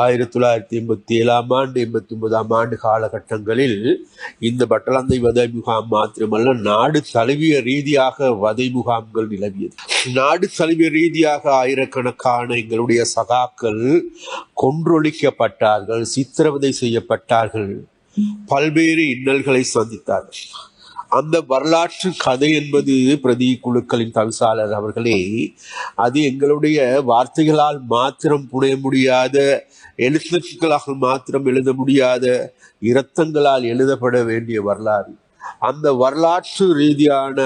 ஆயிரத்தி தொள்ளாயிரத்தி எண்பத்தி ஏழாம் ஆண்டு எண்பத்தி ஒன்பதாம் ஆண்டு காலகட்டங்களில் இந்த பட்டலந்தை வதை முகாம் மாத்திரமல்ல நாடு தழுவிய ரீதியாக வதை முகாம்கள் நிலவியது. நாடு தழுவிய ரீதியாக ஆயிரக்கணக்கான எங்களுடைய சகாக்கள் கொன்றொழிக்கப்பட்டார்கள் சித்திரவதை செய்யப்பட்டார்கள். பல்வேறு இன்னல்களை சந்தித்தார்கள். அந்த வரலாற்று கதை என்பது பிரதி குழுக்களின் தவிசாளர் அவர்களே அது எங்களுடைய வார்த்தைகளால் மாத்திரம் புனைய முடியாத எழுத்துக்களாக மாத்திரம் எழுத முடியாத இரத்தங்களால் எழுதப்பட வேண்டிய வரலாறு. அந்த வரலாற்று ரீதியான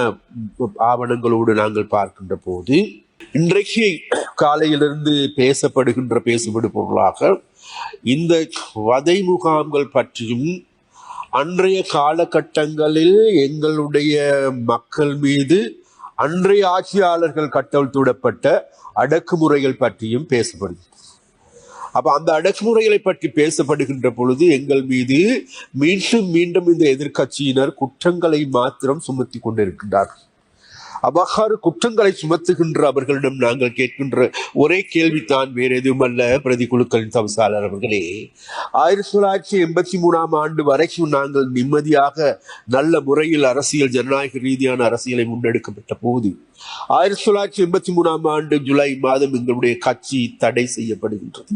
ஆவணங்களோடு நாங்கள் பார்க்கின்ற போது இன்றைக்கு காலையிலிருந்து பேசப்படுகின்ற பேசுபடு பொருளாக இந்த வதை முகாம்கள் பற்றியும் அன்றைய காலகட்டங்களில் எங்களுடைய மக்கள் மீது அன்றைய ஆட்சியாளர்கள் கட்டவிழ்த்துவிடப்பட்ட அடக்குமுறைகள் பற்றியும் பேசப்படுது அப்ப அந்த அடக்குமுறைகளை பற்றி பேசப்படுகின்ற பொழுது எங்கள் மீது மீண்டும் மீண்டும் இந்த எதிர்க்கட்சியினர் குற்றங்களை மாத்திரம் சுமத்தி கொண்டிருக்கின்றார்கள். அவ்வாறு குற்றங்களை சுமத்துகின்ற அவர்களிடம் நாங்கள் கேட்கின்ற ஒரே கேள்வித்தான் வேறு எதுவுமல்ல. பிரதி குழுக்களின் தவசாளர் அவர்களே ஆயிரத்தி தொள்ளாயிரத்தி எண்பத்தி மூணாம் ஆண்டு வரைக்கும் நாங்கள் நிம்மதியாக நல்ல முறையில் அரசியல் ஜனநாயக ரீதியான அரசியலை முன்னெடுக்கப்பட்ட போது ஆயிரத்தி தொள்ளாயிரத்தி எண்பத்தி மூணாம் ஆண்டு ஜூலை மாதம் எங்களுடைய கட்சி தடை செய்யப்படுகின்றது.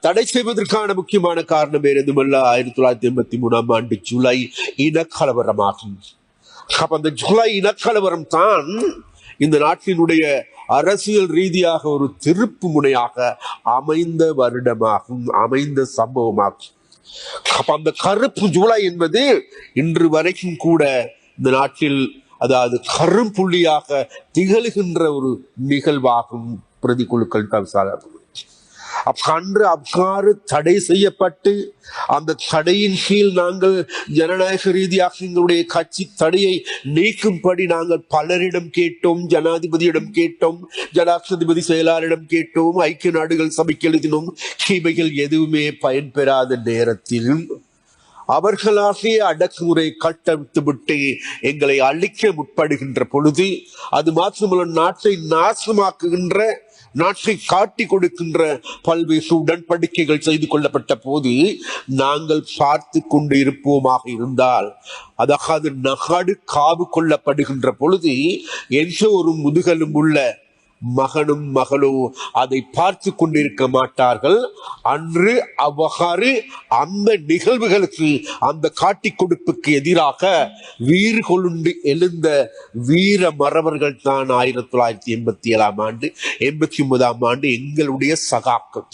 தடை செய்வதற்கான முக்கியமான காரணம் வேறு எதுமல்ல ஆயிரத்தி தொள்ளாயிரத்தி எண்பத்தி மூணாம் ஆண்டு ஜூலை இனக்கலவரமாகும் அப்ப அந்த ஜூலை இனக்கலவரம் தான் இந்த நாட்டினுடைய அரசியல் ரீதியாக ஒரு திருப்பு முனையாக அமைந்த வருடமாகும் அமைந்த சம்பவமாகும். அப்ப அந்த கருப்பு ஜூலை என்பது இன்று வரைக்கும் கூட இந்த நாட்டில் அதாவது கரும்புள்ளியாக திகழ்கின்ற ஒரு நிகழ்வாகும். பிரதிக்குழுக்கள் தவிசாளர் அன்று அவ்வாறு தடை செய்யப்பட்டு அந்த தடையின் கீழ் நாங்கள் ஜனநாயக ரீதியாக எங்களுடைய கட்சி தடையை நீக்கும்படி நாங்கள் பலரிடம் கேட்டோம் ஜனாதிபதியிடம் கேட்டோம் ஜனாதிபதி செயலாளரிடம் கேட்டோம் ஐக்கிய நாடுகள் சபைக்கு எழுதினோம். இவைகள் எதுவுமே பயன்பெறாத நேரத்தில் அவர்களாகிய அடக்குமுறை கட்டவித்து விட்டு எங்களை அழிக்க முற்படுகின்ற பொழுது அது மாத்திரமல்ல நாட்டை நாசமாக்குகின்ற நாட்டை காட்டி கொடுக்கின்ற பல்வேறு உடன்படிக்கைகள் செய்து கொள்ளப்பட்ட போது நாங்கள் பார்த்து கொண்டு இருப்போமாக இருந்தால் அதாவது நகாடு காவு கொள்ளப்படுகின்ற பொழுது எந்த ஒரு முதுகலும் உள்ள மகனும் மகளும் அதை பார்த்து கொண்டிருக்க மாட்டார்கள். அன்று அவ்வாறு அந்த நிகழ்வுகளுக்கு அந்த காட்டி கொடுப்புக்கு எதிராக வீறு கொண்டு எழுந்த வீர மறவர்கள் தான் ஆயிரத்தி தொள்ளாயிரத்தி எண்பத்தி ஏழாம் ஆண்டு எண்பத்தி ஒன்பதாம் ஆண்டு எங்களுடைய சகாக்கள்